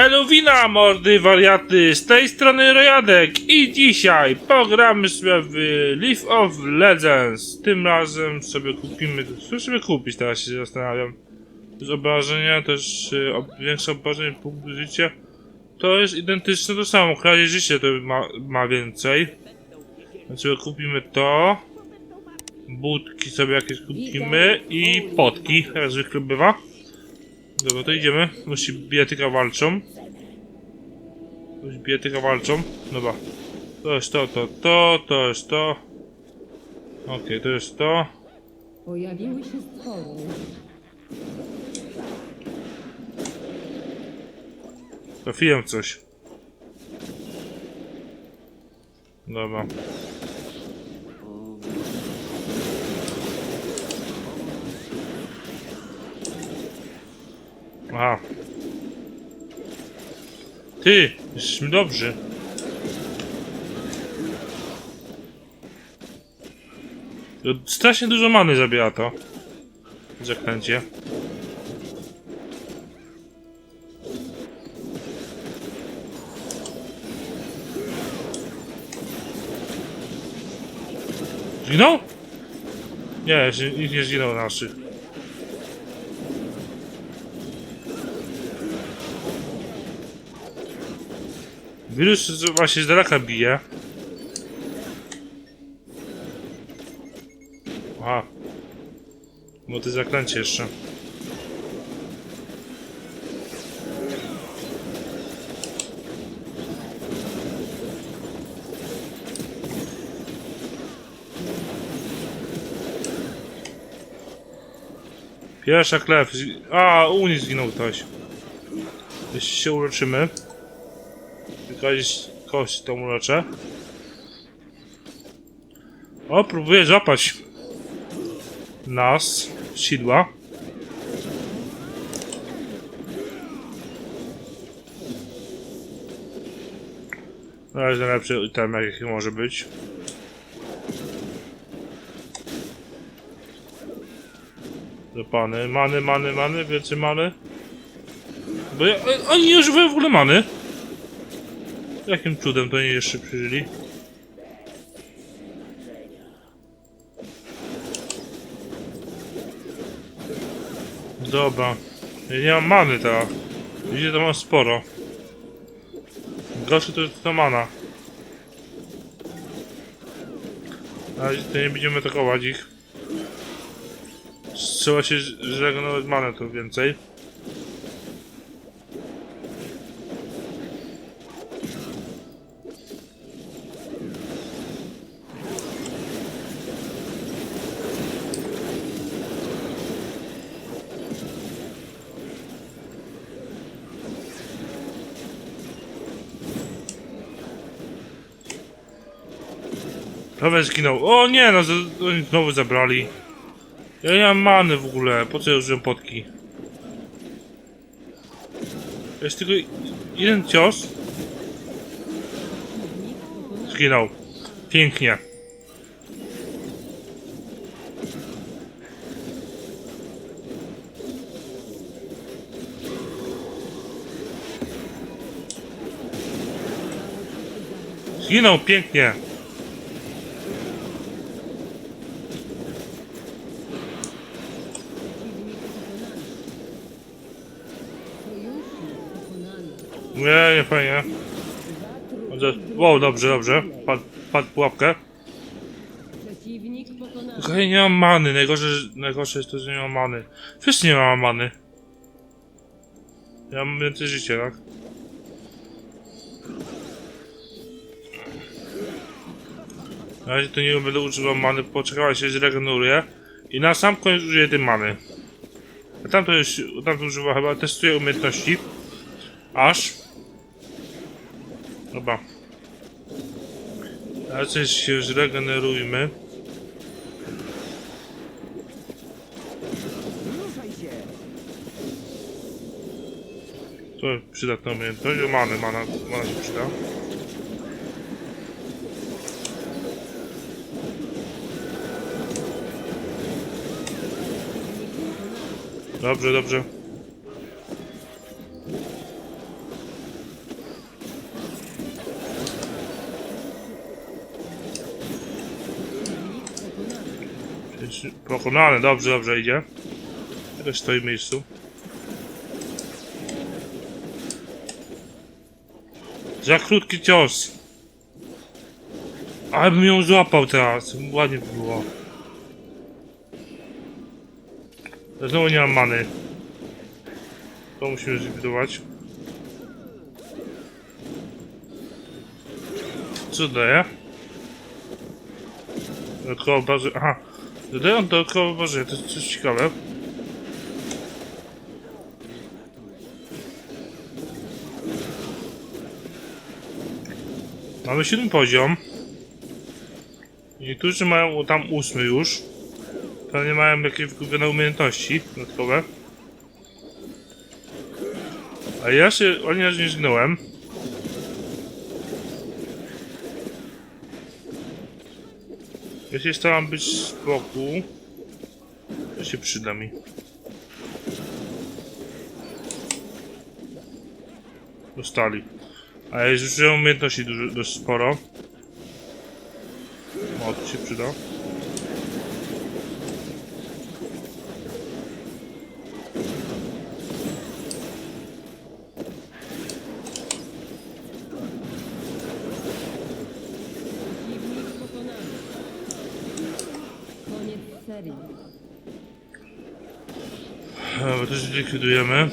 Eluwina, mordy, wariaty, z tej strony Rojadek i dzisiaj pogramy sobie w League of Legends. Tym razem sobie kupimy, co sobie kupić teraz się zastanawiam. Z obrażenia też ob, większe obrażenie punkt życia. To jest identyczne to samo, kradzie życie to ma, ma więcej. Więc sobie kupimy to. Budki sobie jakieś kupimy i potki, jak zwykle bywa. Dobra, to idziemy. Musi bijatyka walczą. Musi bijatyka walczą. Dobra. To jest to, to, to, to jest to. Okej, to jest to. Pojawiły się stwory. Trafiłem coś. Dobra. Aha. Ty, jesteśmy dobrzy. To Strasznie dużo many zabiera to. Zaklęcie. Zginął? Nie, nie zginął naszych. Wirus właśnie z daleka bije. Aha. Bo ty zaklęcie jeszcze. Pierwsza A, u nich zginął ktoś. Jeśli się uleczymy. Jakaś kość tą uleczę. O, próbuję złapać nas sidła. To jest najlepszy item, jaki może być. Zapany, many, many, many, więcej many. Bo ja, oni używają w ogóle many. Jakim cudem to nie jeszcze przeżyli? Dobra. Ja nie mam many teraz. Widzicie, to mam sporo. Gorsze to jest ta mana. Na razie to nie będziemy atakować ich. Trzeba się zregenerować manę to więcej. Prawie zginął. O nie, no oni znowu zabrali. Ja nie mam many w ogóle. Po co ja użyłem potki? Jest tylko jeden cios. Zginął. Pięknie. Zginął pięknie. Sojusznik pokonany. Nie, nie fajnie. Wow, dobrze, dobrze. Padł, w pułapkę. Okej, nie mam many. Najgorsze, najgorsze jest to, że nie mam many. Wszyscy nie mam many. Ja mam więcej życia, tak? Na razie to nie będę używał many, poczekała się zregeneruje. I na sam koniec użyję tej many. A tam to już, tam to używa chyba, testuję umiejętności. Aż. Dobra. Coś się zregenerujmy. To przydatna umiejętność. O, Many, mana, mana się przyda. Dobrze, dobrze. Pokonany, dobrze, dobrze idzie. Też stoi w miejscu. Za krótki cios. Ale bym ją złapał teraz. Ładnie by było. Znowu nie mam many. To musimy zlikwidować. Co daje? Dodatkowo bazy. Aha. Dodają dodatkowo bazy. To jest coś ciekawe. Mamy siódmy poziom. Niektórzy mają tam ósmy już. Pewnie mają jakieś wykupione umiejętności dodatkowe. A ja się o nie nie zgnąłem. Ja się staram być z boku. To się przyda mi. Dostali. A ja już użyłem umiejętności dużo, dość sporo. O, to się przyda. Przeciwnik pokonany. Koniec serii. Dobra, to zlikwidujemy.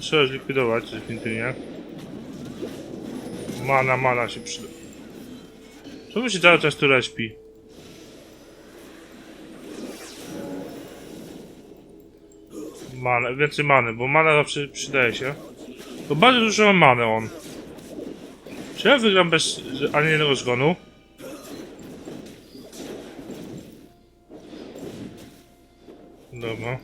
Trzeba zlikwidować definitywnie. Mana, mana się przyda. Czemu się cały czas tu respi? Mana, więcej many, bo mana zawsze przydaje się. To bardzo dużo ma many on. Czy ja wygram bez ani jednego zgonu? Dobra.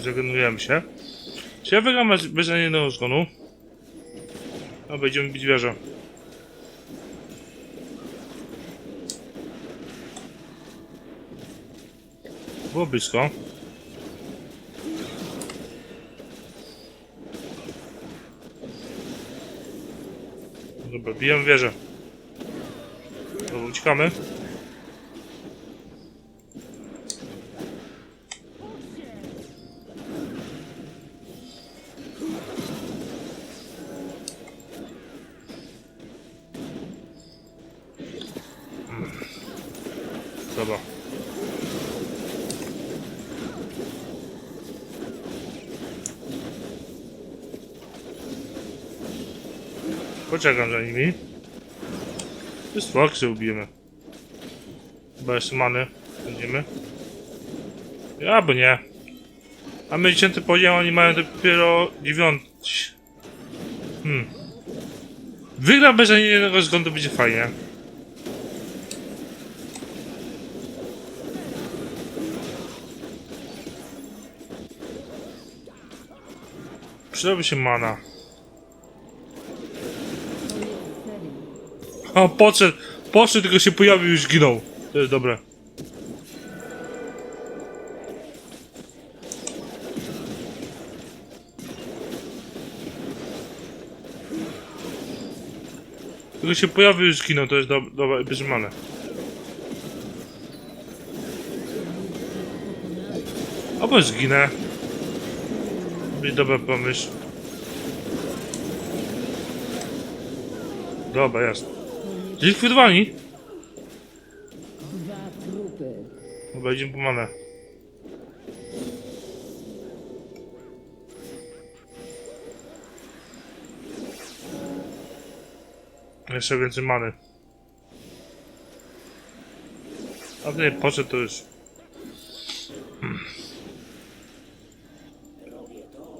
Zregenerujemy się. Czy ja wygram bez, jednego zgonu? A będziemy bić wieżę. Było blisko. Dobra, bijemy wieżę. Dobra, uciekamy. Dobra. Poczekam za nimi. Jest Foxy ubijemy. Bez many. Będziemy. Ja, bo nie. A my dziesiąty poziom, oni mają dopiero dziewiąty. Hmm. Wygra bez ani jednego względu będzie fajnie. Przydałby się mana. O, podszedł, podszedł, tylko się pojawił już zginął. To jest dobre. Tylko się pojawił już zginął, to jest do, dobre, bierzemane. Albo zginę. Będzie dobry pomysł. Dobra, jest. Zlikwidowani? Dwa trupy. Dobra, idziemy po manę. Jeszcze więcej many. A nie, poszedł to już. Hmm.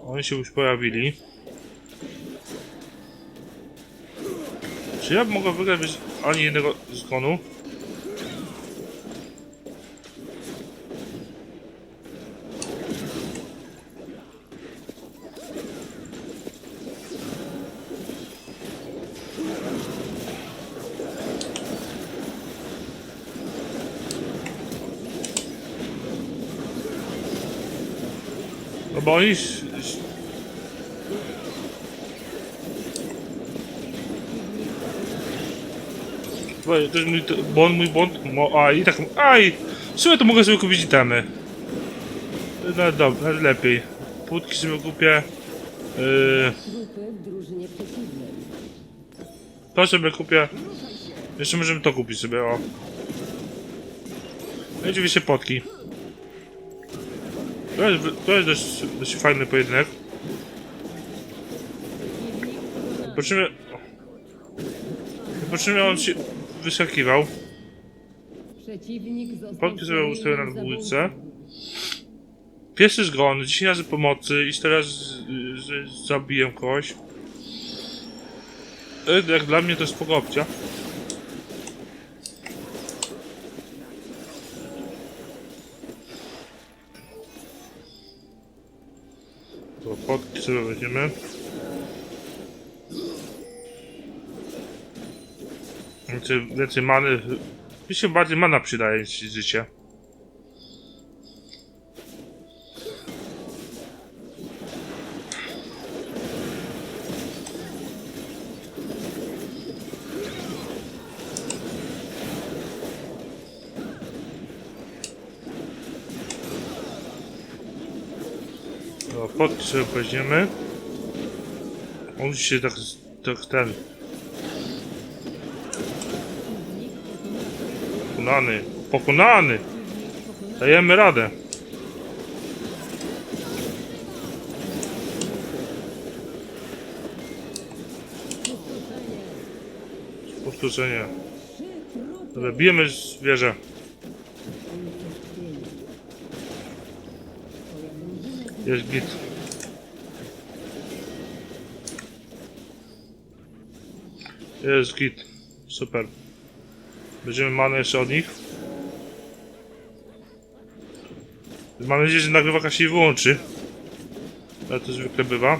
Oni się już pojawili. Czy ja mogę wygrać bez ani jednego zgonu? No bo oni... Bo To jest mój t- błąd, mój błąd. Mo, a i tak. Aj! W sumie to mogę sobie kupić itemy. No dobra, lepiej. Płótki sobie kupię. Yy, to sobie kupię. Jeszcze możemy to kupić sobie, o. No i oczywiście potki. To jest, to jest dość, dość fajny pojedynek. Zobaczymy. Zobaczymy, on się wyskakiwał. Sobie ustawię na dwójce. Pierwszy zgon, 10 razy pomocy i teraz że zabiję kogoś. E, Jak dla mnie to jest spoko opcja. To potki sobie Więcej, więcej many. Mi się bardziej mana przydaje niż życie. No, pod weźmiemy. On się tak, tak ten. Pokonany. Pokonany! Dajemy radę. Powtórzenie. Dobra, bijemy zwierzę. Jest git. Jest git. Super. Będziemy manę jeszcze od nich. Mam nadzieję, że nagrywarka się wyłączy. Ale to zwykle bywa.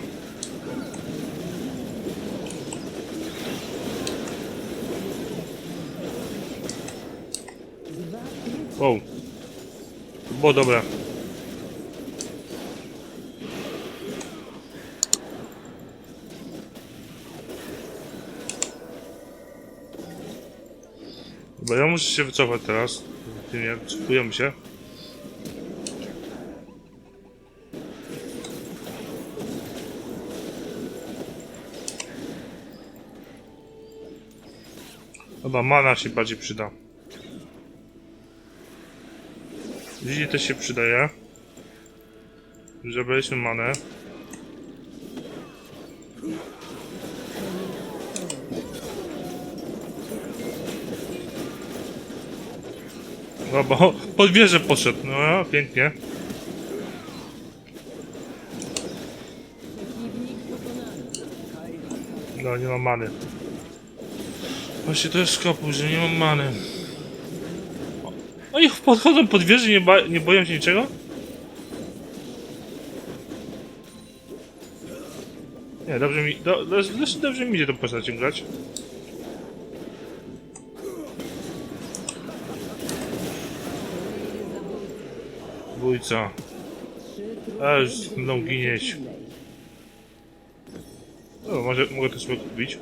Wow. To było dobre. Dobra, ja muszę się wycofać teraz. Nie, wycofujemy się. Chyba mana się bardziej przyda. Widzi też się przydaje. Zabraliśmy manę. No bo pod wieżę poszedł. No pięknie. No nie mam many. Właśnie to jest skopu, że nie mam many. Oni podchodzą pod wieżę, nie, ba nie boją się niczego? Nie, dobrze mi, do, do, dość dobrze mi idzie tą postacią grać. Bójca. A już będą ginieć. No, może, mogę to sobie kupić.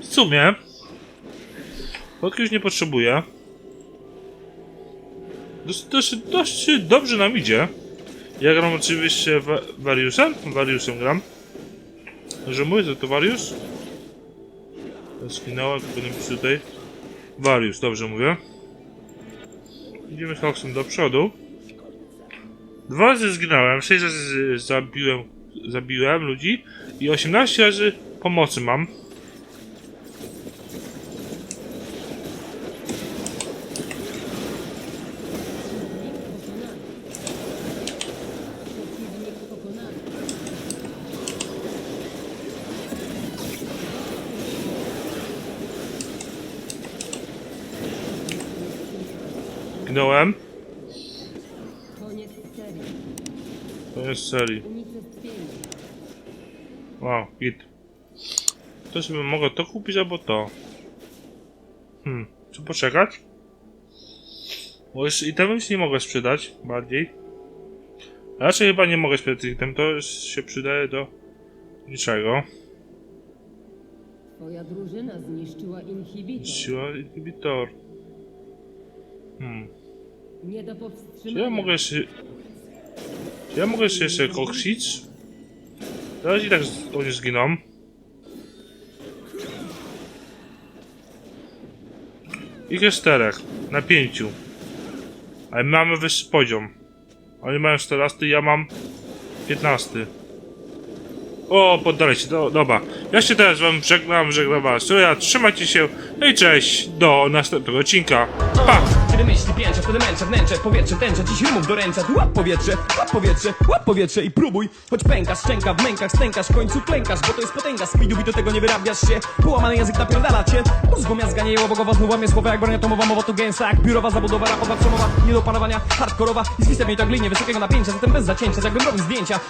W sumie... Podki już nie potrzebuję. Dość, dość, dość dobrze nam idzie. Ja gram oczywiście wa. Wariusem gram. Że mówię, to to Warius? Skinęła, tylko napisy tutaj. Warius, dobrze mówię. Idziemy z Hoxem do przodu. Dwa razy zginąłem, 6 razy zabiłem, zabiłem ludzi i 18 razy pomocy mam. Zginąłem. Koniec serii. To jest serii. Unicestwienie. Wow, git. To sobie mogę to kupić albo to. Hmm, czy poczekać? Bo już itemów nie mogę sprzedać bardziej. Raczej chyba nie mogę sprzedać item, to już się przydaje do niczego. Twoja drużyna zniszczyła inhibitor. Siła inhibitor. Hmm. Nie do Czy ja mogę jeszcze... Czy ja mogę jeszcze, jeszcze koksić? Teraz i tak z- oni zginą. Ich jest czterech. Na pięciu. Ale my mamy wyższy poziom. Oni mają 14, ja mam 15. O, poddali się, do, dobra. Ja się teraz wam żegnam, żegnam was. Trzymajcie się. No i cześć, do następnego odcinka. Pa! Kiedy myśli pięcia, wtedy męczę wnętrze Powietrze tęcza, dziś rymów doręcza Tu łap powietrze, łap powietrze, łap powietrze I próbuj, choć pękasz, szczęka w mękach Stękasz, w końcu klękasz, bo to jest potęga. Speedu i do tego nie wyrabiasz się. Połamany język napierdala cię. Mózgu miazga nie jeło, bogowa znów łamie słowa Jak broń atomowa, mowa tu gęsta Jak biurowa zabudowa, rapowa przemowa Nie do opanowania, hardkorowa. I z listem jej to glinie, wysokiego napięcia Zatem bez zacięcia, jak jakbym robił zdjęcia